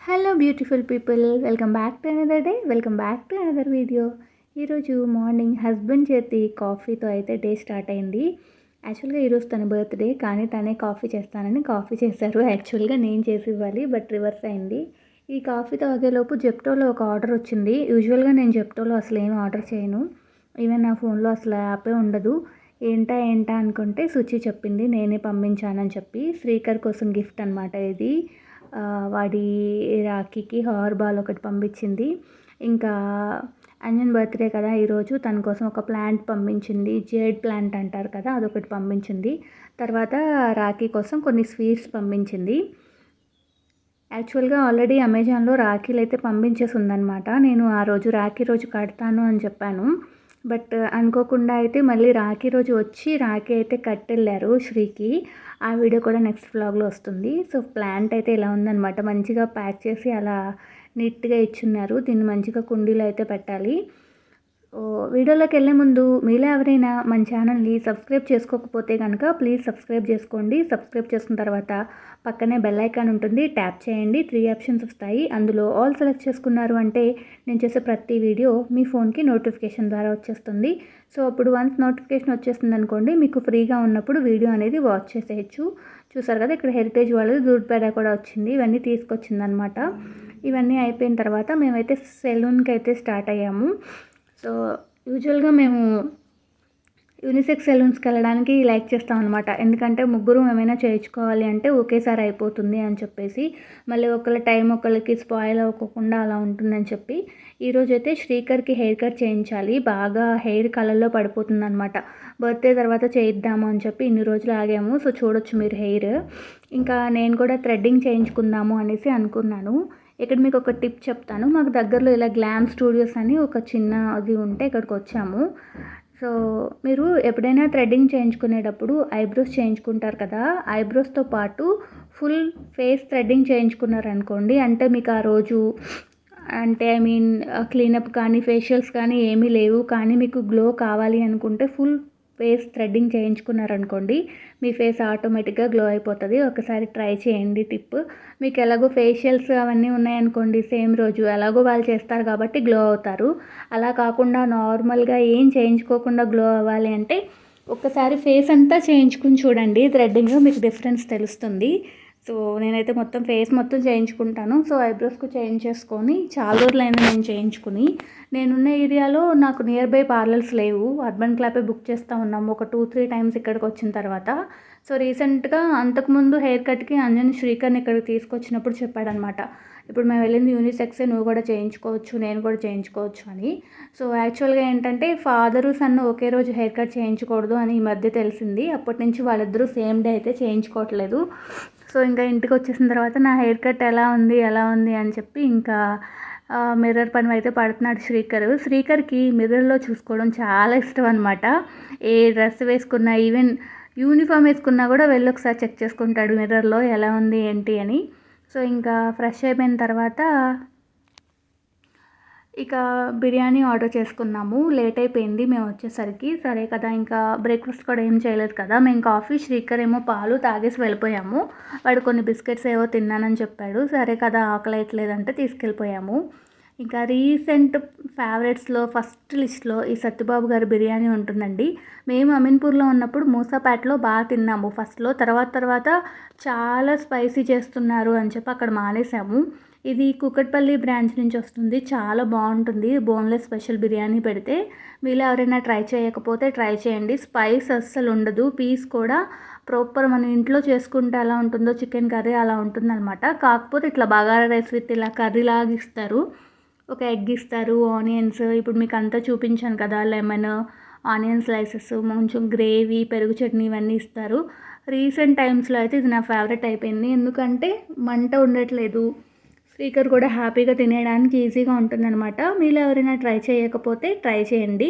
Hello beautiful people welcome back to another day welcome back to another video ఈరోజు morning husband చేతి కాఫీతో అయితే day start అయింది. యాక్చువల్గా ఈరోజు తన బర్త్డే కానీ తనే కాఫీ చేస్తానని కాఫీ చేశారు. యాక్చువల్గా నేను చేసి ఇవ్వాలి బట్ రివర్స్ అయింది. ఈ కాఫీ తాగేలోపు జెప్టోలో ఒక ఆర్డర్ వచ్చింది. యూజువల్గా నేను జెప్టోలో అసలు ఏం ఆర్డర్ చేయను. ఈవెన్ నా ఫోన్లో అసలు యాపే ఉండదు. ఏంటా ఏంటా అనుకుంటే సుచి చెప్పింది. నేనే పంపించానని చెప్పి. శ్రీకర్ కోసం గిఫ్ట్ అనమాట ఇది. వాడి రాఖీకి హార్ బాల్ ఒకటి పంపించింది. ఇంకా అంజన్ బర్త్డే కదా ఈరోజు తన కోసం ఒక ప్లాంట్ పంపించింది. జేడ్ ప్లాంట్ అంటారు కదా అదొకటి పంపించింది. తర్వాత రాఖీ కోసం కొన్ని స్వీట్స్ పంపించింది. యాక్చువల్గా ఆల్రెడీ అమెజాన్లో రాఖీలు అయితే పంపించేసి ఉందన్నమాట. నేను ఆ రోజు రాఖీ రోజు కడతాను అని చెప్పాను. బట్ అనుకోకుండా అయితే మళ్ళీ రాఖీ రోజు వచ్చి రాఖీ అయితే కట్టెళ్ళారు శ్రీకి. ఆ వీడియో కూడా నెక్స్ట్ వ్లాగ్లో వస్తుంది. సో ప్లాంట్ అయితే ఇలా ఉందన్నమాట. మంచిగా ప్యాక్ చేసి అలా నీట్గా ఇచ్చున్నారు. దీన్ని మంచిగా కుండీలో అయితే పెట్టాలి. వీడియోలోకి వెళ్ళే ముందు మీలో ఎవరైనా మన ఛానల్ని సబ్స్క్రైబ్ చేసుకోకపోతే కనుక ప్లీజ్ సబ్స్క్రైబ్ చేసుకోండి. సబ్స్క్రైబ్ చేసుకున్న తర్వాత పక్కనే బెల్ ఐకాన్ ఉంటుంది. ట్యాప్ చేయండి. త్రీ ఆప్షన్స్ వస్తాయి. అందులో ఆల్ సెలెక్ట్ చేసుకున్నారు అంటే నేను చేసే ప్రతి వీడియో మీ ఫోన్కి నోటిఫికేషన్ ద్వారా వచ్చేస్తుంది. సో అప్పుడు వన్స్ నోటిఫికేషన్ వచ్చేస్తుంది అనుకోండి మీకు ఫ్రీగా ఉన్నప్పుడు వీడియో అనేది వాచ్ చేసేయచ్చు. చూసారు కదా ఇక్కడ హెరిటేజ్ వాళ్ళది దూడ్పేడ కూడా వచ్చింది ఇవన్నీ తీసుకొచ్చింది అనమాట ఇవన్నీ అయిపోయిన తర్వాత మేమైతే సెలూన్కి అయితే స్టార్ట్ అయ్యాము. సో యూజువల్గా మేము యూనిసెక్స్ సెలూన్స్కి వెళ్ళడానికి లైక్ చేస్తాం అనమాట ఎందుకంటే ముగ్గురు ఏమైనా చేయించుకోవాలి అంటే ఒకేసారి అయిపోతుంది అని చెప్పేసి మళ్ళీ ఒకళ్ళ టైం ఒకళ్ళకి స్పాయిల్ అవ్వకుండా అలా ఉంటుందని చెప్పి ఈరోజు అయితే శ్రీకర్కి హెయిర్ కట్ చేయించాలి. బాగా హెయిర్ కలర్లో పడిపోతుంది అనమాట బర్త్డే తర్వాత చేయిద్దాము అని చెప్పి ఇన్ని రోజులు ఆగాము. సో చూడొచ్చు మీరు హెయిర్. ఇంకా నేను కూడా థ్రెడ్డింగ్ చేయించుకుందాము అనేసి అనుకున్నాను. ఇక్కడ మీకు ఒక టిప్ చెప్తాను. మాకు దగ్గరలో ఇలా గ్లామ్ స్టూడియోస్ అని ఒక చిన్న అది ఉంటే ఇక్కడికి వచ్చాము. సో మీరు ఎప్పుడైనా థ్రెడ్డింగ్ చేయించుకునేటప్పుడు ఐబ్రోస్ చేయించుకుంటారు కదా ఐబ్రోస్తో పాటు ఫుల్ ఫేస్ థ్రెడ్డింగ్ చేయించుకున్నారనుకోండి అంటే మీకు ఆ రోజు అంటే ఐ మీన్ క్లీనప్ కానీ ఫేషియల్స్ కానీ ఏమీ లేవు కానీ మీకు గ్లో కావాలి అనుకుంటే ఫుల్ ఫేస్ థ్రెడ్డింగ్ చేయించుకున్నారనుకోండి మీ ఫేస్ ఆటోమేటిక్గా గ్లో అయిపోతుంది. ఒకసారి ట్రై చేయండి టిప్. మీకు ఎలాగో ఫేషియల్స్ అవన్నీ ఉన్నాయనుకోండి సేమ్ రోజు ఎలాగో వాళ్ళు చేస్తారు కాబట్టి గ్లో అవుతారు. అలా కాకుండా నార్మల్గా ఏం చేయించుకోకుండా గ్లో అవ్వాలి అంటే ఒక్కసారి ఫేస్ అంతా చేయించుకుని చూడండి. థ్రెడ్డింగ్ మీకు డిఫరెన్స్ తెలుస్తుంది. సో నేనైతే మొత్తం ఫేస్ మొత్తం చేయించుకుంటాను. సో ఐబ్రోస్కు చేయించేసుకొని చాలా రోజులైనా నేను చేయించుకుని. నేనున్న ఏరియాలో నాకు నియర్ బై పార్లర్స్ లేవు. అర్బన్ క్లాపే బుక్ చేస్తూ ఉన్నాము. ఒక టూ త్రీ టైమ్స్ ఇక్కడికి వచ్చిన తర్వాత. సో రీసెంట్గా అంతకుముందు హెయిర్ కట్కి అంజన్ శ్రీకర్ని ఇక్కడికి తీసుకొచ్చినప్పుడు చెప్పాడనమాట. ఇప్పుడు మేము వెళ్ళింది యూనిసెక్సే నువ్వు కూడా చేయించుకోవచ్చు నేను కూడా చేయించుకోవచ్చు అని. సో యాక్చువల్గా ఏంటంటే ఫాదరు సన్ ఒకే రోజు హెయిర్ కట్ చేయించకూడదు అని ఈ మధ్య తెలిసింది. అప్పటి నుంచి వాళ్ళిద్దరూ సేమ్ డే అయితే చేయించుకోవట్లేదు. సో ఇంకా ఇంటికి వచ్చేసిన తర్వాత నా హెయిర్ కట్ ఎలా ఉంది ఎలా ఉంది అని చెప్పి ఇంకా మిర్రర్ పని అయితే పడుతున్నాడు శ్రీకర్. శ్రీకర్కి మిర్రర్లో చూసుకోవడం చాలా ఇష్టం అనమాట ఏ డ్రెస్ వేసుకున్నా ఈవెన్ యూనిఫామ్ వేసుకున్నా కూడా వెళ్ళి ఒకసారి చెక్ చేసుకుంటాడు మిర్రర్లో ఎలా ఉంది ఏంటి అని. సో ఇంకా ఫ్రెష్ అయిపోయిన తర్వాత ఇక బిర్యానీ ఆర్డర్ చేసుకున్నాము. లేట్ అయిపోయింది మేము వచ్చేసరికి. సరే కదా ఇంకా బ్రేక్ఫాస్ట్ కూడా ఏం చేయలేదు కదా. మేము కాఫీ శ్రీకర్ ఏమో పాలు తాగేసి వెళ్ళిపోయాము. వాడు కొన్ని బిస్కెట్స్ ఏవో తిన్నానని చెప్పాడు. సరే కదా ఆకలి తీసుకెళ్ళిపోయాము. ఇంకా రీసెంట్ ఫేవరెట్స్లో ఫస్ట్ లిస్ట్లో ఈ సత్యబాబు గారి బిర్యానీ ఉంటుందండి. మేము అమీన్పూర్లో ఉన్నప్పుడు మూసాపేటలో బాగా తిన్నాము. ఫస్ట్లో తర్వాత తర్వాత చాలా స్పైసీ చేస్తున్నారు అని చెప్పి అక్కడ మానేసాము ఇది కుకట్పల్లి బ్రాంచ్ నుంచి వస్తుంది. చాలా బాగుంటుంది. బోన్లెస్ స్పెషల్ బిర్యానీ పెడితే మీలో ఎవరైనా ట్రై చేయకపోతే ట్రై చేయండి. స్పైస్ అస్సలు ఉండదు. పీస్ కూడా ప్రాపర్ మన ఇంట్లో చేసుకుంటే ఎలా ఉంటుందో చికెన్ కర్రీ అలా ఉంటుందన్నమాట. కాకపోతే ఇట్లా బగారా రైస్ విత్ ఇలా కర్రీ లాగా ఇస్తారు. ఒక ఎగ్ ఇస్తారు ఆనియన్స్. ఇప్పుడు మీకు అంతా చూపించాను కదా లెమన్ ఆనియన్ స్లైసెస్ కొంచెం గ్రేవీ పెరుగు చట్నీ ఇవన్నీ ఇస్తారు. రీసెంట్ టైమ్స్లో అయితే ఇది నా ఫేవరెట్ అయిపోయింది. ఎందుకంటే మంట ఉండట్లేదు. స్పీకర్ కూడా హ్యాపీగా తినేయడానికి ఈజీగా ఉంటుందన్నమాట. మీలో ఎవరైనా ట్రై చేయకపోతే ట్రై చేయండి.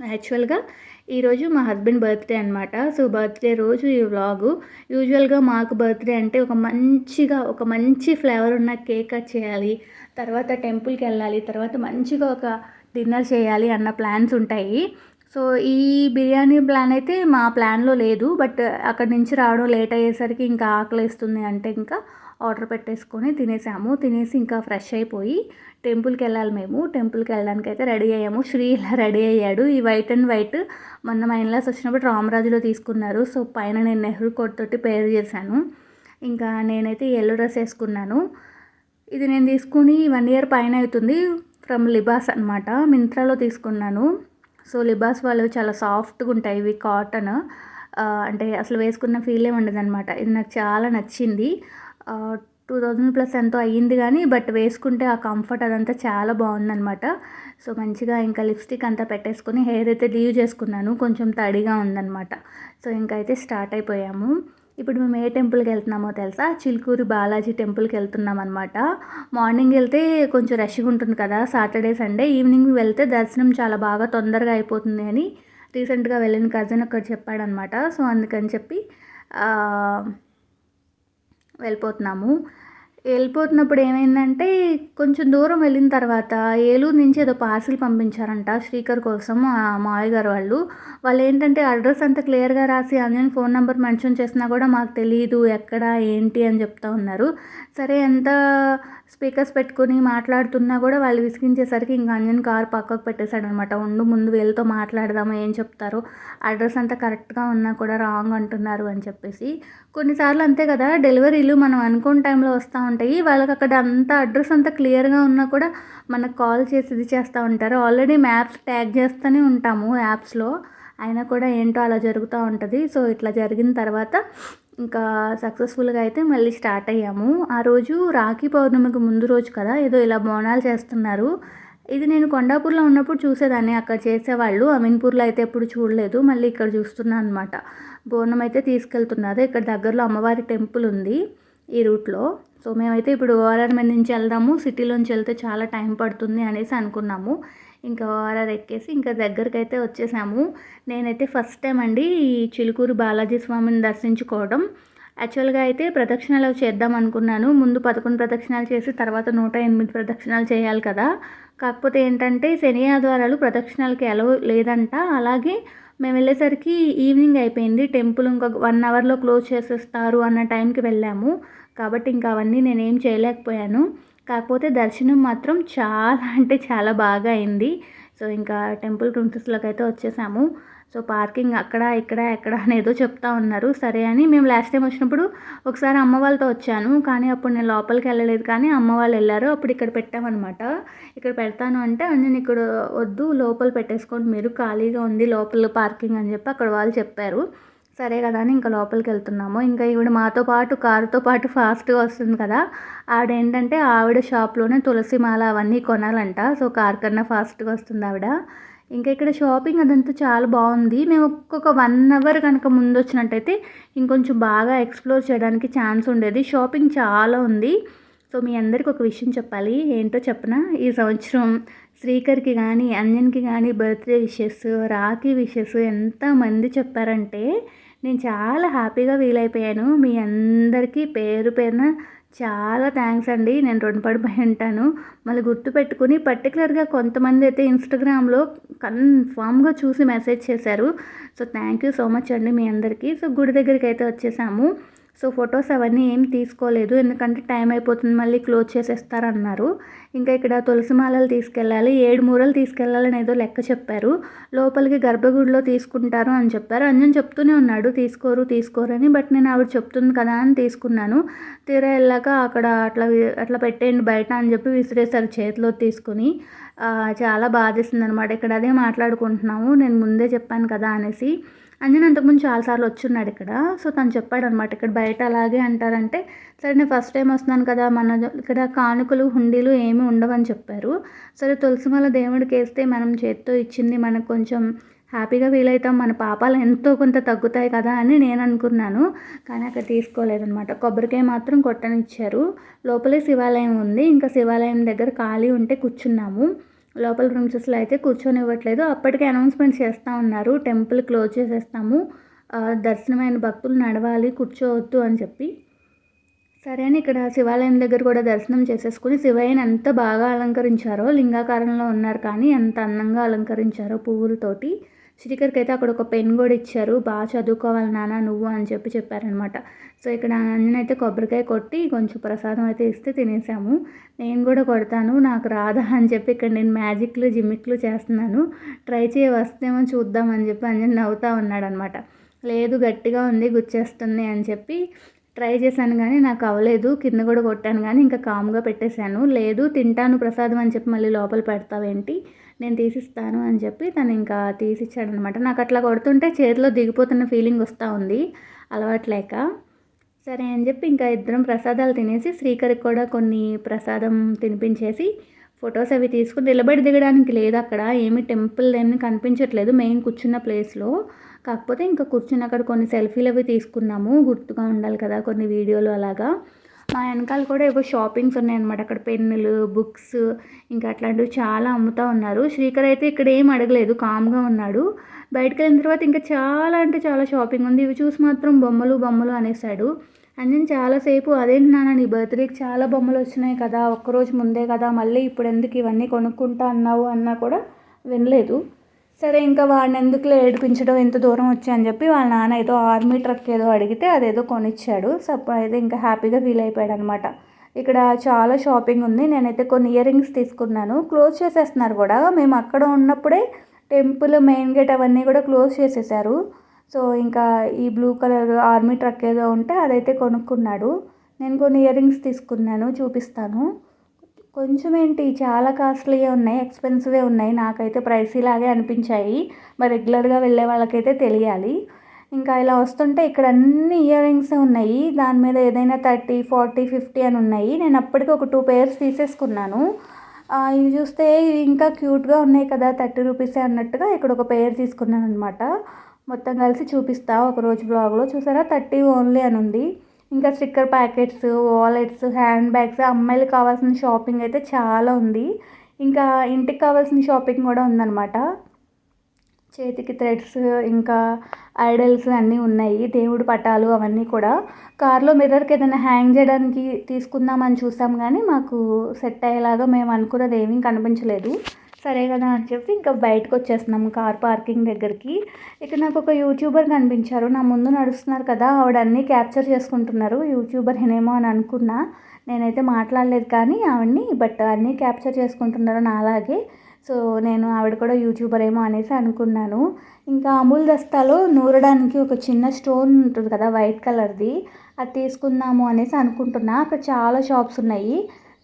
యాక్చువల్గా ఈరోజు మా హస్బెండ్ బర్త్డే అనమాట సో బర్త్డే రోజు ఈ వ్లాగు. యూజువల్గా మాకు బర్త్డే అంటే ఒక మంచిగా ఒక మంచి ఫ్లేవర్ ఉన్న కేక్ కట్ చేయాలి. తర్వాత టెంపుల్కి వెళ్ళాలి. తర్వాత మంచిగా ఒక డిన్నర్ చేయాలి అన్న ప్లాన్స్ ఉంటాయి. సో ఈ బిర్యానీ ప్లాన్ అయితే మా ప్లాన్లో లేదు. బట్ అక్కడి నుంచి రావడం లేట్ అయ్యేసరికి ఇంకా ఆకలిస్తుంది అంటే ఇంకా ఆర్డర్ పెట్టేసుకొని తినేసాము. తినేసి ఇంకా ఫ్రెష్ అయిపోయి టెంపుల్కి వెళ్ళాలి మేము. టెంపుల్కి వెళ్ళడానికి అయితే రెడీ అయ్యాము. శ్రీ ఇలా రెడీ అయ్యాడు. ఈ వైట్ అండ్ వైట్ మొన్న మా ఇన్లాస్ వచ్చినప్పుడు రామరాజులో తీసుకున్నారు. సో పైన నేను నెహ్రూ కోట్ తోటి పేరు చేశాను. ఇంకా నేనైతే ఎల్లో డ్రెస్ వేసుకున్నాను. ఇది నేను తీసుకుని వన్ ఇయర్ పైన అవుతుంది. ఫ్రమ్ లిబాస్ అనమాట మింత్రాలో తీసుకున్నాను. సో లిబాస్ వాళ్ళు చాలా సాఫ్ట్గా ఉంటాయి. ఇవి కాటన్. అంటే అసలు వేసుకున్న ఫీలే ఉండదు అనమాట ఇది నాకు చాలా నచ్చింది. టూ థౌజండ్ ప్లస్ ఎంతో అయ్యింది కానీ బట్ వేసుకుంటే ఆ కంఫర్ట్ అదంతా చాలా బాగుందనమాట సో మంచిగా ఇంకా లిప్స్టిక్ అంతా పెట్టేసుకొని హెయిర్ అయితే లీవ్ చేసుకున్నాను. కొంచెం తడిగా ఉందనమాట సో ఇంకా అయితే స్టార్ట్ అయిపోయాము. ఇప్పుడు మేము ఏ టెంపుల్కి వెళ్తున్నామో తెలుసా? చిలుకూరు బాలాజీ టెంపుల్కి వెళ్తున్నాం అనమాట మార్నింగ్ వెళ్తే కొంచెం రష్గా ఉంటుంది కదా సాటర్డే సండే ఈవినింగ్ వెళ్తే దర్శనం చాలా బాగా తొందరగా అయిపోతుంది అని రీసెంట్గా వెళ్ళిన కజిన్ ఒకటి చెప్పాడనమాట సో అందుకని చెప్పి వెళ్ళిపోతున్నాము. వెళ్ళిపోతున్నప్పుడు ఏమైందంటే కొంచెం దూరం వెళ్ళిన తర్వాత ఏలూరు నుంచి ఏదో పార్సిల్ పంపించారంట శ్రీకర్ కోసం మావయ్య గారు వాళ్ళు. వాళ్ళు ఏంటంటే అడ్రస్ అంత క్లియర్గా రాసి అందులో ఫోన్ నెంబర్ మెన్షన్ చేసినా కూడా మాకు తెలియదు ఎక్కడ ఏంటి అని చెప్తా ఉన్నారు. సరే ఎంత స్పీకర్స్ పెట్టుకుని మాట్లాడుతున్నా కూడా వాళ్ళు విసిగించేసరికి ఇంకా అంజన్ కార్ పక్కకు పెట్టేశాడు అనమాట ఉండు ముందు వీళ్ళతో మాట్లాడదాము ఏం చెప్తారు అడ్రస్ అంతా కరెక్ట్గా ఉన్నా కూడా రాంగ్ అంటున్నారు అని చెప్పేసి. కొన్నిసార్లు అంతే కదా డెలివరీలు మనం అనుకున్న టైంలో వస్తూ ఉంటాయి. వాళ్ళకి అక్కడ అంతా అడ్రస్ అంతా క్లియర్గా ఉన్నా కూడా మనకు కాల్ చేసి ఇది చేస్తూ ఉంటారు. ఆల్రెడీ మ్యాప్స్ ట్యాగ్ చేస్తూనే ఉంటాము యాప్స్లో. అయినా కూడా ఏంటో అలా జరుగుతూ ఉంటుంది. సో ఇట్లా జరిగిన తర్వాత ఇంకా సక్సెస్ఫుల్గా అయితే మళ్ళీ స్టార్ట్ అయ్యాము. ఆ రోజు రాఖీ పౌర్ణమికి ముందు రోజు కదా ఏదో ఇలా బోనాలు చేస్తున్నారు. ఇది నేను కొండాపూర్లో ఉన్నప్పుడు చూసేదాన్ని. అక్కడ చేసేవాళ్ళు. అమీన్పూర్లో అయితే ఎప్పుడు చూడలేదు. మళ్ళీ ఇక్కడ చూస్తున్నాను అనమాట బోనం అయితే తీసుకెళ్తున్నారు. ఇక్కడ దగ్గరలో అమ్మవారి టెంపుల్ ఉంది ఈ రూట్లో. సో మేమైతే ఇప్పుడు ఓఆర్ఆర్ మీద నుంచి వెళ్దాము. సిటీలోంచి వెళ్తే చాలా టైం పడుతుంది అనేసి అనుకున్నాము. ఇంకా ఓఆర్ఆర్ ఎక్కేసి ఇంకా దగ్గరికి అయితే వచ్చేసాము. నేనైతే ఫస్ట్ టైం అండి ఈ చిలుకూరు బాలాజీ స్వామిని దర్శించుకోవడం. యాక్చువల్గా అయితే ప్రదక్షిణలు చేద్దాం అనుకున్నాను. ముందు పదకొండు ప్రదక్షిణాలు చేసి తర్వాత నూట ఎనిమిది ప్రదక్షిణాలు చేయాలి కదా. కాకపోతే ఏంటంటే శని ఆధ్వారాలు ప్రదక్షిణాలకి ఎలా లేదంట. అలాగే మేము వెళ్ళేసరికి ఈవినింగ్ అయిపోయింది. టెంపుల్ ఇంకొక వన్ అవర్లో క్లోజ్ చేసేస్తారు అన్న టైంకి వెళ్ళాము. కాబట్టి ఇంకా అవన్నీ నేనేం చేయలేకపోయాను. కాకపోతే దర్శనం మాత్రం చాలా అంటే చాలా బాగా అయింది. సో ఇంకా టెంపుల్ ప్రిన్సెస్లోకి అయితే వచ్చేసాము. సో పార్కింగ్ అక్కడ ఇక్కడ ఎక్కడ అనేదో చెప్తా ఉన్నారు. సరే అని మేము లాస్ట్ టైం వచ్చినప్పుడు ఒకసారి అమ్మ వాళ్ళతో వచ్చాను. కానీ అప్పుడు నేను లోపలికి వెళ్ళలేదు. కానీ అమ్మ వాళ్ళు వెళ్ళారు. అప్పుడు ఇక్కడ పెట్టామన్నమాట. ఇక్కడ పెడతాను అంటే నేను ఇక్కడ వద్దు లోపల పెట్టేసుకోండి. మీరు ఖాళీగా ఉంది లోపల పార్కింగ్ అని చెప్పి అక్కడ వాళ్ళు చెప్పారు. సరే కదా అని ఇంకా లోపలికి వెళ్తున్నాము. ఇంకా ఈవిడ మాతో పాటు కారుతో పాటు ఫాస్ట్గా వస్తుంది కదా. ఆవిడ ఏంటంటే ఆవిడ షాప్లోనే తులసి మాల అవన్నీ కొనాలంట. సో కార్ కన్నా ఫాస్ట్గా వస్తుంది ఆవిడ. ఇంకా ఇక్కడ షాపింగ్ అదంతా చాలా బాగుంది. మేము ఒక్కొక్క వన్ అవర్ కనుక ముందు వచ్చినట్టయితే ఇంకొంచెం బాగా ఎక్స్ప్లోర్ చేయడానికి ఛాన్స్ ఉండేది. షాపింగ్ చాలా ఉంది. సో మీ అందరికి ఒక విషయం చెప్పాలి. ఏంటో చెప్పనా? ఈ సంవత్సరం శ్రీకర్కి కానీ అంజన్కి కానీ బర్త్డే విషెస్ రాఖీ విషెస్ ఎంతమంది చెప్పారంటే నేను చాలా హ్యాపీగా ఫీల్ అయిపోయాను మీ అందరికీ పేరు పేరున చాలా థ్యాంక్స్ అండి. నేను రుణపడిపోయి ఉంటాను. మళ్ళీ గుర్తుపెట్టుకుని పర్టికులర్గా కొంతమంది అయితే ఇన్స్టాగ్రామ్లో కన్ఫామ్గా చూసి మెసేజ్ చేశారు. So thank you so much అండి మీ అందరికీ. సో గుడి దగ్గరికి అయితే వచ్చేసాము. సో ఫొటోస్ అవన్నీ ఏం తీసుకోలేదు. ఎందుకంటే టైం అయిపోతుంది మళ్ళీ క్లోజ్ చేసేస్తారన్నారు. ఇంకా ఇక్కడ తులసి మాలలు తీసుకెళ్ళాలి ఏడు మూరలు తీసుకెళ్ళాలని ఏదో లెక్క చెప్పారు. లోపలికి గర్భగుడిలో తీసుకుంటారు అని చెప్పారు. అంజన్ చెప్తూనే ఉన్నాడు తీసుకోరు తీసుకోరని. బట్ నేను ఆవిడ చెప్తుంది కదా అని తీసుకున్నాను. తీరా వెళ్ళాక అక్కడ అట్లా అట్లా పెట్టేయండి బయట అని చెప్పి విసిరేశారు చేతిలో తీసుకుని. చాలా బాధేస్తుంది అనమాట ఇక్కడ అదే మాట్లాడుకుంటున్నాము నేను ముందే చెప్పాను కదా అనేసి. అంజన్ అంతకుముందు చాలాసార్లు వచ్చున్నాడు ఇక్కడ. సో తను చెప్పాడు అనమాట ఇక్కడ బయట అలాగే అంటారంటే సరే నేను ఫస్ట్ టైం వస్తున్నాను కదా మన ఇక్కడ కానుకలు హుండీలు ఏమీ ఉండవని చెప్పారు. సరే తులసిమాల దేవుడికి వేస్తే మనం చేత్తో ఇచ్చింది మనకు కొంచెం హ్యాపీగా ఫీల్ అవుతాం మన పాపాలు ఎంతో కొంత తగ్గుతాయి కదా అని నేను అనుకున్నాను. కానీ అక్కడ తీసుకోలేదనమాట కొబ్బరికాయ మాత్రం కొట్టనిచ్చారు. లోపలే శివాలయం ఉంది ఇంకా శివాలయం దగ్గర ఖాళీ ఉంటే కూర్చున్నాము. లోపల రూమ్స్లో అయితే కూర్చొనివ్వట్లేదు. అప్పటికే అనౌన్స్మెంట్ చేస్తూ ఉన్నారు. టెంపుల్ క్లోజ్ చేసేస్తాము. దర్శనమైన భక్తులు నడవాలి కూర్చోవద్దు అని చెప్పి. సరే అని ఇక్కడ శివాలయం దగ్గర కూడా దర్శనం చేసేసుకుని శివయ్యని ఎంత బాగా అలంకరించారో లింగాకారంలో ఉన్నారు కానీ ఎంత అందంగా అలంకరించారో పువ్వులతోటి. శ్రీకర్కి అయితే అక్కడ ఒక పెన్ కూడా ఇచ్చారు బాగా చదువుకోవాలి నాన్న నువ్వు అని చెప్పి చెప్పారనమాట. సో ఇక్కడ అంజన అయితే కొబ్బరికాయ కొట్టి కొంచెం ప్రసాదం అయితే ఇస్తే తినేసాము. నేను కూడా కొడతాను నాకు రాదా అని చెప్పి ఇక్కడ నేను మ్యాజిక్లు జిమ్మిక్లు చేస్తున్నాను. ట్రై చేయ వస్తేమో చూద్దామని చెప్పి అంజన నవ్వుతా ఉన్నాడనమాట. లేదు గట్టిగా ఉంది గుచ్చేస్తుంది అని చెప్పి ట్రై చేశాను కానీ నాకు అవ్వలేదు. కింద కూడా కొట్టాను కానీ ఇంకా కామ్గా పెట్టేశాను. లేదు తింటాను ప్రసాదం అని చెప్పి మళ్ళీ లోపల పెడతావేంటి? నేను తీసిస్తాను అని చెప్పి తను ఇంకా తీసిచ్చాడనమాట. నాకు అట్లా కొడుతుంటే చేతిలో దిగిపోతున్న ఫీలింగ్ వస్తూ ఉంది అలవాట్లేక. సరే అని చెప్పి ఇంకా ఇద్దరం ప్రసాదాలు తినేసి శ్రీకరికి కూడా కొన్ని ప్రసాదం తినిపించేసి ఫొటోస్ అవి తీసుకుని నిలబడి దిగడానికి లేదు అక్కడ. ఏమి టెంపుల్ ఏమి కనిపించట్లేదు మెయిన్ కూర్చున్న ప్లేస్లో కాకపోతే ఇంకా కూర్చుని అక్కడ కొన్ని సెల్ఫీలు అవి తీసుకున్నాము. గుర్తుగా ఉండాలి కదా కొన్ని వీడియోలు అలాగా. మా వెనకాల కూడా ఏవో షాపింగ్స్ ఉన్నాయన్నమాట. అక్కడ పెన్నులు బుక్స్ ఇంకా అట్లాంటివి చాలా అమ్ముతూ ఉన్నారు. శ్రీకర్ అయితే ఇక్కడ ఏం అడగలేదు కామ్గా ఉన్నాడు. బయటకు వెళ్ళిన తర్వాత ఇంకా చాలా అంటే చాలా షాపింగ్ ఉంది. ఇవి చూసి మాత్రం బొమ్మలు బొమ్మలు అనేసాడు అండ్ నేను చాలాసేపు అదేంటి నాన్న నీ బర్త్డేకి చాలా బొమ్మలు వచ్చినాయి కదా ఒక్కరోజు ముందే కదా మళ్ళీ ఇప్పుడు ఎందుకు ఇవన్నీ కొనుక్కుంటా అన్నావు? అన్నా కూడా వినలేదు. సరే ఇంకా వాడిని ఎందుకులే ఏడిపించడం? ఎంత దూరం వచ్చాయని చెప్పి వాళ్ళ నాన్న ఏదో ఆర్మీ ట్రక్ ఏదో అడిగితే అదేదో కొనిచ్చాడు. సపో అయితే ఇంకా హ్యాపీగా ఫీల్ అయిపోయాడు అనమాట ఇక్కడ చాలా షాపింగ్ ఉంది. నేనైతే కొన్ని ఇయర్ రింగ్స్ తీసుకున్నాను. క్లోజ్ చేసేస్తున్నారు కూడా. మేము అక్కడ ఉన్నప్పుడే టెంపుల్ మెయిన్ గేట్ అవన్నీ కూడా క్లోజ్ చేసేసారు. సో ఇంకా ఈ బ్లూ కలర్ ఆర్మీ ట్రక్ ఏదో ఉంటే అదైతే కొనుక్కున్నాడు. నేను కొన్ని ఇయర్ రింగ్స్ తీసుకున్నాను. చూపిస్తాను. కొంచెం ఏంటి చాలా కాస్ట్లీ ఉన్నాయి ఎక్స్పెన్సివే ఉన్నాయి. నాకైతే ప్రైసీ లాగే అనిపించాయి. మరి రెగ్యులర్గా వెళ్ళే వాళ్ళకైతే తెలియాలి. ఇంకా ఇలా వస్తుంటే ఇక్కడ అన్ని ఇయర్ రింగ్స్ ఉన్నాయి. దాని మీద ఏదైనా థర్టీ ఫార్టీ ఫిఫ్టీ అని ఉన్నాయి. నేను అప్పటికి ఒక టూ పేర్స్ తీసేసుకున్నాను. ఇవి చూస్తే ఇవి ఇంకా క్యూట్గా ఉన్నాయి కదా థర్టీ రూపీసే అన్నట్టుగా ఇక్కడ ఒక పేర్ తీసుకున్నాను అనమాట మొత్తం కలిసి చూపిస్తా. ఒకరోజు బ్లాగ్లో చూసారా? థర్టీ ఓన్లీ అని ఉంది ఇంకా sticker packets wallets hand bags అమ్మాయిలకు కావాల్సిన షాపింగ్ అయితే చాలా ఉంది. ఇంకా ఇంటికి కావాల్సిన షాపింగ్ కూడా ఉందన్నమాట. చేతికి థ్రెడ్స్ ఇంకా ఐడల్స్ అన్నీ ఉన్నాయి దేవుడి పటాలు అవన్నీ కూడా. కార్లో మిర్రర్కి ఏదైనా హ్యాంగ్ చేయడానికి తీసుకుందామని చూసాం కానీ మాకు సెట్ అయ్యేలాగా మేము అనుకున్నది ఏమీ కనిపించలేదు. సరే కదా అని చెప్పి ఇంకా బయటకు వచ్చేస్తున్నాము కార్ పార్కింగ్ దగ్గరికి. ఇక్కడ నాకు ఒక యూట్యూబర్ కనిపించారు. నా ముందు నడుస్తున్నారు కదా ఆవిడ అన్నీ క్యాప్చర్ చేసుకుంటున్నారు. యూట్యూబర్ ఏనేమో అని అనుకున్నా. నేనైతే మాట్లాడలేదు కానీ ఆవిడని బట్ అన్నీ క్యాప్చర్ చేసుకుంటున్నారు నాలాగే. సో నేను ఆవిడ కూడా యూట్యూబర్ ఏమో అనేసి అనుకున్నాను. ఇంకా అమూల్ దస్తాలో నూరడానికి ఒక చిన్న స్టోన్ ఉంటుంది కదా వైట్ కలర్ది. అది తీసుకుందాము అనేసి అనుకుంటున్నా. అక్కడ చాలా షాప్స్ ఉన్నాయి.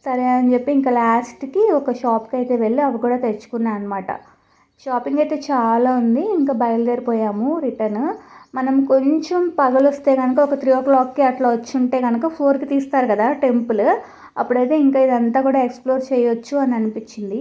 సరే అని చెప్పి ఇంకా లాస్ట్కి ఒక షాప్కి అయితే వెళ్ళి అవి కూడా తెచ్చుకున్నాను అనమాట షాపింగ్ అయితే చాలా ఉంది. ఇంకా బయలుదేరిపోయాము రిటర్న్. మనం కొంచెం పగలొస్తే కనుక ఒక త్రీ ఓ క్లాక్కి అట్లా వచ్చి ఉంటే కనుక ఫోర్కి తీస్తారు కదా టెంపుల్. అప్పుడైతే ఇంకా ఇదంతా కూడా ఎక్స్ప్లోర్ చేయొచ్చు అని అనిపించింది.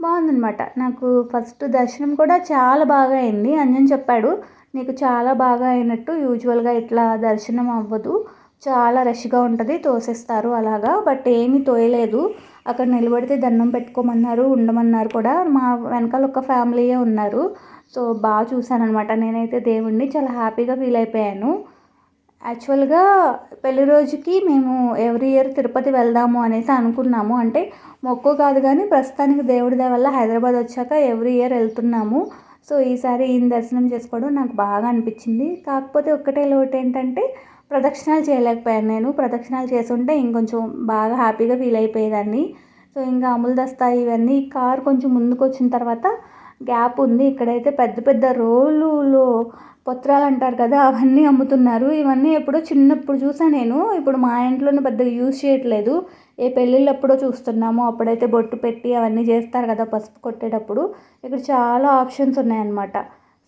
బాగుందనమాట నాకు ఫస్ట్ దర్శనం కూడా చాలా బాగా అయింది. అంజన్ చెప్పాడు నీకు చాలా బాగా అయినట్టు యూజువల్గా ఇట్లా దర్శనం అవ్వదు. చాలా రష్గా ఉంటుంది తోసేస్తారు అలాగా. బట్ ఏమీ తోయలేదు. అక్కడ నిలబడితే దండం పెట్టుకోమన్నారు ఉండమన్నారు కూడా. మా వెనకాల ఒక ఫ్యామిలీయే ఉన్నారు. సో బాగా చూశానమాట అనమాట నేనైతే దేవుణ్ణి చాలా హ్యాపీగా ఫీల్ అయిపోయాను. యాక్చువల్గా పెళ్ళి రోజుకి మేము ఎవ్రీ ఇయర్ తిరుపతి వెళ్దాము అనేసి అనుకున్నాము. అంటే మొక్కు కాదు కానీ ప్రస్తుతానికి దేవుడి వల్ల హైదరాబాద్ వచ్చాక ఎవ్రీ ఇయర్ వెళ్తున్నాము. సో ఈసారి ఈయన దర్శనం చేసుకోవడం నాకు బాగా అనిపించింది. కాకపోతే ఒక్కటే లోటు ఏంటంటే ప్రదక్షిణాలు చేయలేకపోయాను నేను. ప్రదక్షిణాలు చేస్తుంటే ఇంకొంచెం బాగా హ్యాపీగా ఫీల్ అయిపోయేదాన్ని. సో ఇంకా అమలు దస్తా ఇవన్నీ కార్ కొంచెం ముందుకు వచ్చిన తర్వాత గ్యాప్ ఉంది. ఇక్కడైతే పెద్ద పెద్ద రోలులో పత్రాలు అంటారు కదా అవన్నీ అమ్ముతున్నారు. ఇవన్నీ ఎప్పుడో చిన్నప్పుడు చూసాను నేను. ఇప్పుడు మా ఇంట్లోనే పెద్దగా యూజ్ చేయట్లేదు. ఏ పెళ్ళిళ్ళు ఎప్పుడో చూస్తున్నాము అప్పుడైతే బొట్టు పెట్టి అవన్నీ చేస్తారు కదా పసుపు కొట్టేటప్పుడు. ఇక్కడ చాలా ఆప్షన్స్ ఉన్నాయన్నమాట.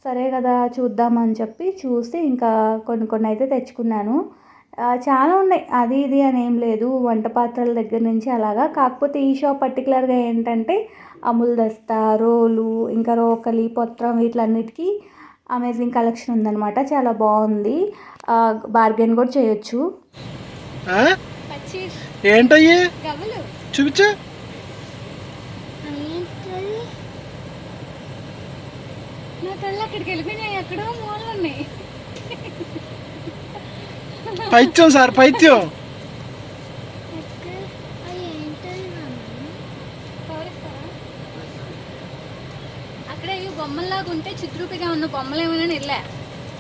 సరే కదా చూద్దామని చెప్పి చూసి ఇంకా కొన్ని కొన్ని అయితే తెచ్చుకున్నాను. చాలా ఉన్నాయి. అది ఇది అని ఏం లేదు. వంట పాత్రల దగ్గర నుంచి అలాగా. కాకపోతే ఈ షాప్ పర్టికులర్గా ఏంటంటే అమూల్ దస్తా రోలు ఇంకా రోకలి పొత్రం వీటిలన్నిటికీ అమేజింగ్ కలెక్షన్ ఉందన్నమాట. చాలా బాగుంది. బార్గెన్ కూడా చేయొచ్చు? ఏంటయ్యి? గవ్వలు. చూపించు. నా కళ్ళు అక్కడికి వెళ్ళిపోయినాయి. ఎక్కడో మూలలు ఉన్నాయి. పైత్యం సార్ పైత్యం? అక్కడే ఇవి బొమ్మల్లాగా ఉంటే చిత్రూపిగా ఉన్న బొమ్మలు ఏమైనా వెళ్ళా.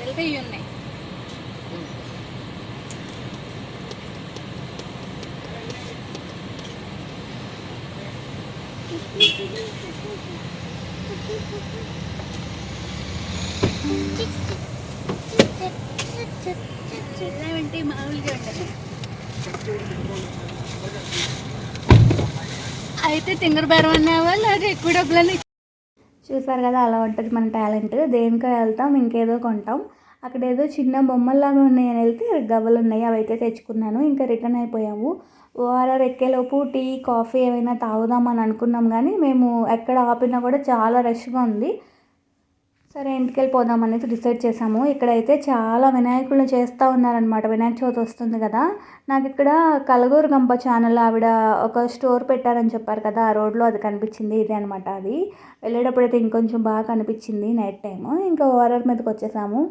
వెళ్తే ఇవి ఉన్నాయి. మామూలుగా ఉండదు. అయితే తింగర బేరం అన్నావా? లేదా ఎక్కువ డబ్బులని చూసారు కదా అలా ఉంటుంది మన టాలెంట్. దేనికో వెళ్తాం ఇంకేదో కొంటాం. అక్కడ ఏదో చిన్న బొమ్మల్లాగా ఉన్నాయని వెళ్తే గవ్వలు ఉన్నాయి అవి అయితే తెచ్చుకున్నాను. ఇంకా రిటర్న్ అయిపోయాము. ఓఆర్ఆర్ ఎక్కేలోపు టీ కాఫీ ఏమైనా తాగుదామని అనుకున్నాం కానీ మేము ఎక్కడ ఆపినా కూడా చాలా రష్గా ఉంది. సరే ఇంటికి వెళ్ళిపోదాం అనేసి డిసైడ్ చేసాము ఇక్కడైతే చాలా వినాయకులను చేస్తూ ఉన్నారనమాట వినాయక చవితి వస్తుంది కదా. నాకు ఇక్కడ కలగూరు గంప ఛానల్ ఆవిడ ఒక స్టోర్ పెట్టారని చెప్పారు కదా. ఆ రోడ్లో అది కనిపించింది ఇదే అనమాట అది. వెళ్ళేటప్పుడు అయితే ఇంకొంచెం బాగా కనిపించింది నైట్ టైం ఇంకా ఓఆర్ఆర్ మీదకి వచ్చేసాము.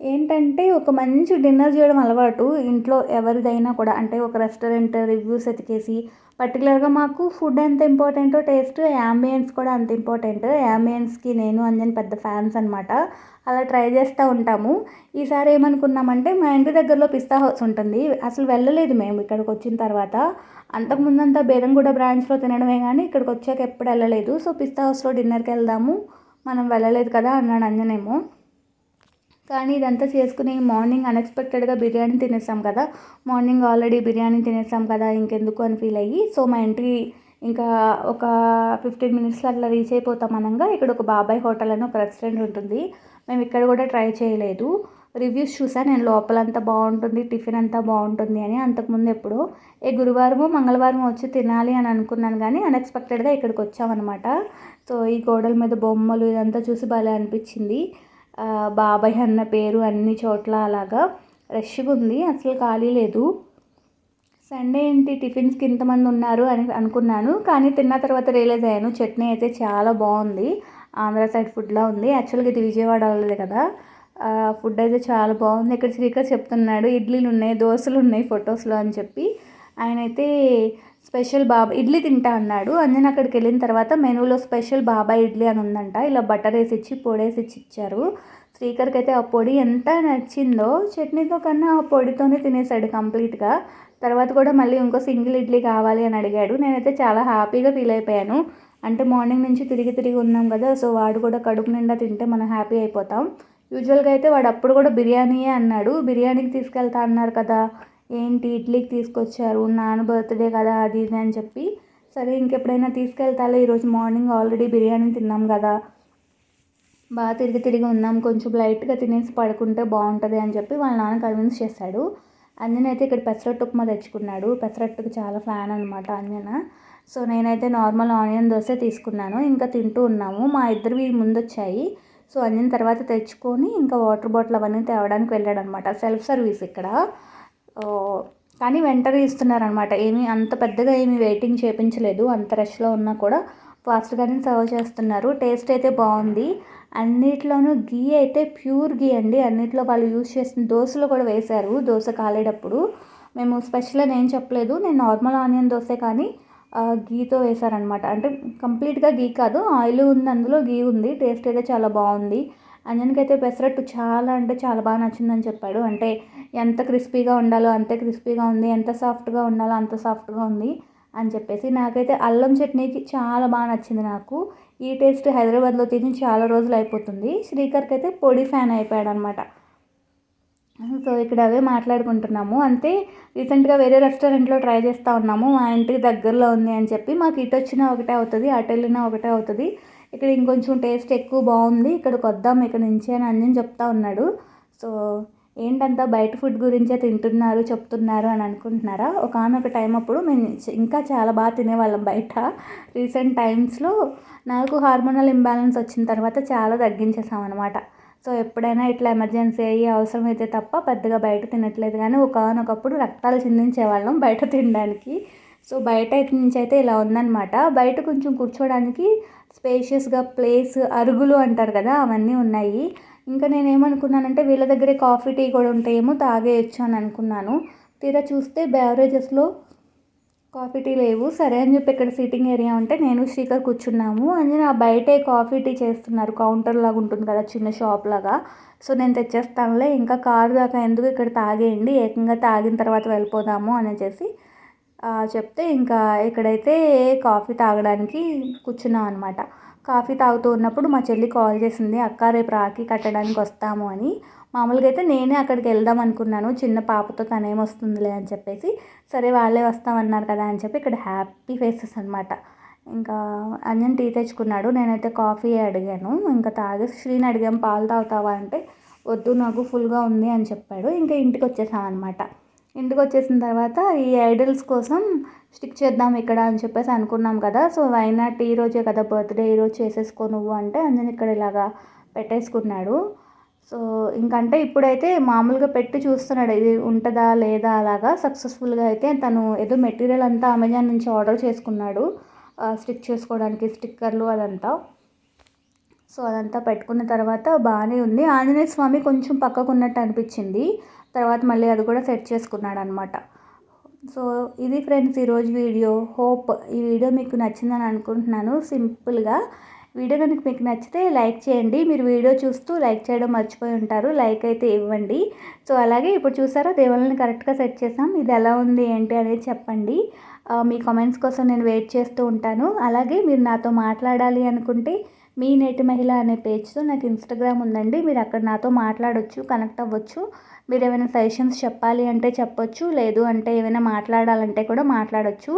ఏంటంటే ఒక మంచి డిన్నర్ చేయడం అలవాటు. ఇంట్లో ఎవరిదైనా కూడా అంటే ఒక రెస్టారెంట్ రివ్యూస్ ఎతికేసి పర్టికులర్గా మాకు ఫుడ్ ఎంత ఇంపార్టెంటో టేస్ట్ యాంబియన్స్ కూడా అంత ఇంపార్టెంట్. యాంబియన్స్కి నేను అంజన్ పెద్ద ఫ్యాన్స్ అనమాట అలా ట్రై చేస్తూ ఉంటాము. ఈసారి ఏమనుకున్నామంటే మా ఇంటి దగ్గరలో పిస్తా హౌస్ ఉంటుంది. అసలు వెళ్ళలేదు మేము ఇక్కడికి వచ్చిన తర్వాత అంతకుముందంతా బేరంగూడ బ్రాంచ్లో తినడమే కానీ ఇక్కడికి వచ్చాక ఎప్పుడు వెళ్ళలేదు. సో పిస్తా హౌస్లో డిన్నర్కి వెళ్దాము. మనం వెళ్ళలేదు కదా అన్నాడు అంజనేమో. కానీ ఇదంతా చేసుకుని మార్నింగ్ అన్ఎక్స్పెక్టెడ్గా బిర్యానీ తినేసాం కదా. మార్నింగ్ ఆల్రెడీ బిర్యానీ తినేసాం కదా ఇంకెందుకు అని ఫీల్ అయ్యి సో మా ఇంటికి ఇంకా ఒక ఫిఫ్టీన్ మినిట్స్లో అట్లా రీచ్ అయిపోతాం అనగా ఇక్కడ ఒక బాబాయ్ హోటల్ అని ఒక రెస్టారెంట్ ఉంటుంది. మేము ఇక్కడ కూడా ట్రై చేయలేదు. రివ్యూస్ చూసాను నేను లోపలంతా బాగుంటుంది టిఫిన్ అంతా బాగుంటుంది అని అంతకుముందు ఎప్పుడు. ఏ గురువారమో మంగళవారం వచ్చి తినాలి అని అనుకున్నాను కానీ అన్ఎక్స్పెక్టెడ్గా ఇక్కడికి వచ్చామన్నమాట. సో ఈ గోడల మీద బొమ్మలు ఇదంతా చూసి భలే అనిపించింది. బాబాయ్ అన్న పేరు అన్ని చోట్ల అలాగా రష్గా ఉంది. అసలు ఖాళీ లేదు. సండే ఏంటి? టిఫిన్స్కి ఇంతమంది ఉన్నారు అని అనుకున్నాను. కానీ తిన్న తర్వాత రియలైజ్ అయ్యాను. చట్నీ అయితే చాలా బాగుంది. ఆంధ్ర సైడ్ ఫుడ్లా ఉంది. యాక్చువల్గా ఇది విజయవాడ వాళ్ళది కదా. ఫుడ్ అయితే చాలా బాగుంది. ఇక్కడ శ్రీకర్ చెప్తున్నాడు ఇడ్లీలు ఉన్నాయి దోశలు ఉన్నాయి ఫొటోస్లో అని చెప్పి. ఆయన అయితే స్పెషల్ బాబా ఇడ్లీ తింటా అన్నాడు. అంజన్ అక్కడికి వెళ్ళిన తర్వాత మెనూలో స్పెషల్ బాబాయ్ ఇడ్లీ అని ఉందంట. ఇలా బటర్ వేసి ఇచ్చి పొడి వేసి ఇచ్చి ఇచ్చారు. శ్రీకర్కి అయితే ఆ పొడి ఎంత నచ్చిందో చట్నీతో కన్నా ఆ పొడితోనే తినేసాడు కంప్లీట్గా. తర్వాత కూడా మళ్ళీ ఇంకో సింగిల్ ఇడ్లీ కావాలి అని అడిగాడు. నేనైతే చాలా హ్యాపీగా ఫీల్ అయిపోయాను. అంటే మార్నింగ్ నుంచి తిరిగి తిరిగి ఉన్నాం కదా సో వాడు కూడా కడుపు నిండా తింటే మనం హ్యాపీ అయిపోతాం. యూజువల్గా అయితే వాడు అప్పుడు కూడా బిర్యానీయే అన్నాడు. బిర్యానీకి తీసుకెళ్తా అన్నారు కదా ఏంటి ఇడ్లీకి తీసుకొచ్చారు? నాన్న బర్త్డే కదా అది ఇది అని చెప్పి. సరే ఇంకెప్పుడైనా తీసుకెళ్తాలో. ఈరోజు మార్నింగ్ ఆల్రెడీ బిర్యానీ తిన్నాం కదా. బాగా తిరిగి తిరిగి ఉన్నాం కొంచెం లైట్గా తినేసి పడుకుంటే బాగుంటుంది అని చెప్పి వాళ్ళ నాన్న కన్విన్స్ చేశాడు. అంజనైతే ఇక్కడ పెసరట్టు ఉప్మా తెచ్చుకున్నాడు. పెసరట్టుకి చాలా ఫ్యాన్ అనమాట అంజన. సో నేనైతే నార్మల్ ఆనియన్ దోశ తీసుకున్నాను. ఇంకా తింటూ ఉన్నాము. మా ఇద్దరివి ముందు వచ్చాయి సో అంజన్ తర్వాత తెచ్చుకొని ఇంకా వాటర్ బాటిల్ అవన్నీ తేవడానికి వెళ్ళాడు అనమాట సెల్ఫ్ సర్వీస్ ఇక్కడ. కానీ వెంటనే ఇస్తున్నారనమాట ఏమీ అంత పెద్దగా ఏమీ వెయిటింగ్ చేయించలేదు అంత రష్లో ఉన్నా కూడా ఫాస్ట్గానే సర్వ్ చేస్తున్నారు. టేస్ట్ అయితే బాగుంది. అన్నిట్లోనూ గీ అయితే ప్యూర్ గీ అండి. అన్నిట్లో వాళ్ళు యూజ్ చేసిన దోశలు కూడా వేశారు. దోశ కాలేటప్పుడు మేము స్పెషల్ అని ఏం చెప్పలేదు. నేను నార్మల్ ఆనియన్ దోశ కానీ గీతో వేశారనమాట అంటే కంప్లీట్గా గీ కాదు. ఆయిల్ ఉంది అందులో గీ ఉంది. టేస్ట్ అయితే చాలా బాగుంది. అంజన్కైతే అయితే పెసరట్టు చాలా అంటే చాలా బాగా నచ్చిందని చెప్పాడు. అంటే ఎంత క్రిస్పీగా ఉండాలో అంతే క్రిస్పీగా ఉంది ఎంత సాఫ్ట్గా ఉండాలో అంత సాఫ్ట్గా ఉంది అని చెప్పేసి నాకైతే అల్లం చట్నీకి చాలా బాగా నచ్చింది నాకు. ఈ టేస్ట్ హైదరాబాద్లో తిని చాలా రోజులు అయిపోతుంది. శ్రీకర్కి అయితే పొడి ఫ్యాన్ అయిపోయాడు అనమాట సో ఇక్కడ అవే మాట్లాడుకుంటున్నాము. అంతే రీసెంట్గా వేరే రెస్టారెంట్లో ట్రై చేస్తూ ఉన్నాము. మా ఇంటికి దగ్గరలో ఉంది అని చెప్పి మాకు ఇటు వచ్చినా ఒకటే అవుతుంది అటు వెళ్ళినా ఒకటే అవుతుంది. ఇక్కడ ఇంకొంచెం టేస్ట్ ఎక్కువ బాగుంది. ఇక్కడికి వద్దాం ఇక్కడ నుంచి అని అంజన్ చెప్తా ఉన్నాడు. సో ఏంటంతా బయట ఫుడ్ గురించే తింటున్నారు చెప్తున్నారు అని అనుకుంటున్నారా? ఒకనొక టైం అప్పుడు మేము ఇంకా చాలా బాగా తినేవాళ్ళం బయట. రీసెంట్ టైమ్స్లో నాకు హార్మోనల్ ఇంబ్యాలెన్స్ వచ్చిన తర్వాత చాలా తగ్గించేసామన్నమాట సో ఎప్పుడైనా ఇట్లా ఎమర్జెన్సీ అయ్యి అవసరమైతే తప్ప పెద్దగా బయట తినట్లేదు కానీ ఒకనొకప్పుడు రక్తాలు చిందించేవాళ్ళం బయట తినడానికి. సో బయట నుంచి అయితే ఇలా ఉందన్నమాట. బయట కొంచెం కూర్చోడానికి స్పేషియస్గా ప్లేస్ అరుగులు అంటారు కదా అవన్నీ ఉన్నాయి. ఇంకా నేను ఏమనుకున్నానంటే వీళ్ళ దగ్గరే కాఫీ టీ కూడా ఉంటాయేమో తాగేయచ్చు అని అనుకున్నాను. తీరా చూస్తే బ్యావరేజెస్లో కాఫీ టీ లేవు. సరే అని చెప్పి ఇక్కడ సిట్టింగ్ ఏరియా ఉంటే నేను శ్రీకర్ కూర్చున్నాము. అని నా బయటే కాఫీ టీ చేస్తున్నారు. కౌంటర్ లాగా ఉంటుంది కదా చిన్న షాప్ లాగా. సో నేను తెచ్చేస్తానులే. ఇంకా కారు దాకా ఎందుకు ఇక్కడ తాగేయండి? ఏకంగా తాగిన తర్వాత వెళ్ళిపోదాము అని చెప్పేసి చెప్తే ఇంకా ఇక్కడైతే కాఫీ తాగడానికి కూర్చున్నాం అనమాట కాఫీ తాగుతూ ఉన్నప్పుడు మా చెల్లి కాల్ చేసింది అక్క రేపు రాఖీ కట్టడానికి వస్తాము అని. మామూలుగా అయితే నేనే అక్కడికి వెళ్దాం అనుకున్నాను చిన్న పాపతో తనేం వస్తుందిలే అని చెప్పేసి. సరే వాళ్ళే వస్తామన్నారు కదా అని చెప్పి ఇక్కడ హ్యాపీ ఫేసెస్ అనమాట ఇంకా అంజన్ టీ తెచ్చుకున్నాడు నేనైతే కాఫీ అడిగాను. ఇంకా తాగే శ్రీని అడిగాం పాలు తాగుతావా? అంటే వద్దు నాకు ఫుల్గా ఉంది అని చెప్పాడు. ఇంకా ఇంటికి వచ్చేసాం అనమాట ఇంటికి వచ్చేసిన తర్వాత ఈ ఐడల్స్ కోసం స్టిక్ చేద్దాం ఇక్కడ అని చెప్పేసి అనుకున్నాం కదా. సో వైనాట్ ఈ రోజే కదా బర్త్డే ఈ రోజు చేసేసుకో నువ్వు అంటే అంజన్ ఇక్కడ ఇలాగా పెట్టేసుకున్నాడు. సో ఇంకంటే ఇప్పుడైతే మామూలుగా పెట్టి చూస్తున్నాడు. ఇది ఉంటుందా లేదా అలాగా సక్సెస్ఫుల్గా అయితే తను ఏదో మెటీరియల్ అంతా అమెజాన్ నుంచి ఆర్డర్ చేసుకున్నాడు. స్టిక్ చేసుకోవడానికి స్టిక్కర్లు అదంతా. సో అదంతా పెట్టుకున్న తర్వాత బాగానే ఉంది. ఆంజనేయ స్వామి కొంచెం పక్కకు ఉన్నట్టు అనిపించింది. తర్వాత మళ్ళీ అది కూడా సెట్ చేసుకున్నాడు అనమాట సో ఇది ఫ్రెండ్స్ ఈరోజు వీడియో. హోప్ ఈ వీడియో మీకు నచ్చిందని అనుకుంటున్నాను. సింపుల్గా వీడియో కనుక మీకు నచ్చితే లైక్ చేయండి. మీరు వీడియో చూస్తూ లైక్ చేయడం మర్చిపోయి ఉంటారు. లైక్ అయితే ఇవ్వండి. సో అలాగే ఇప్పుడు చూసారా దేవుళ్ళని కరెక్ట్గా సెట్ చేసాం. ఇది ఎలా ఉంది ఏంటి అనేది చెప్పండి. మీ కామెంట్స్ కోసం నేను వెయిట్ చేస్తూ ఉంటాను. అలాగే మీరు నాతో మాట్లాడాలి అనుకుంటే మీ నేటి మహిళ అనే పేజ్తో నాకు ఇన్స్టాగ్రామ్ ఉందండి. మీరు అక్కడ నాతో మాట్లాడొచ్చు కనెక్ట్ అవ్వచ్చు. మీరు ఏమైనా సజెషన్స్ చెప్పాలి అంటే చెప్పొచ్చు లేదు అంటే ఏమైనా మాట్లాడాలంటే కూడా మాట్లాడొచ్చు.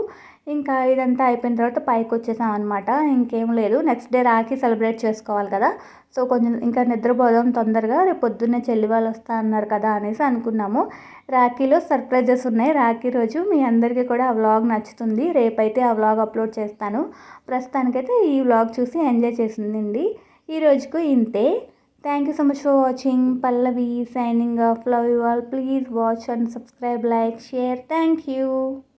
ఇంకా ఇదంతా అయిపోయిన తర్వాత పైకి వచ్చేసాం అనమాట ఇంకేం లేదు. నెక్స్ట్ డే రాఖీ సెలబ్రేట్ చేసుకోవాలి కదా. సో కొంచెం ఇంకా నిద్రపోదాం తొందరగా. రేపు పొద్దున్నే చెల్లి వాళ్ళు వస్తా అన్నారు కదా అనేసి అనుకున్నాము. రాఖీలో సర్ప్రైజెస్ ఉన్నాయి. రాఖీ రోజు మీ అందరికీ కూడా ఆ వ్లాగ్ నచ్చుతుంది. రేపైతే ఆ వ్లాగ్ అప్లోడ్ చేస్తాను. ప్రస్తుతానికైతే ఈ వ్లాగ్ చూసి ఎంజాయ్ చేసిందండి. ఈ రోజుకు ఇంతే. Thank you so much for watching Pallavi signing off love you all please watch and subscribe like share thank you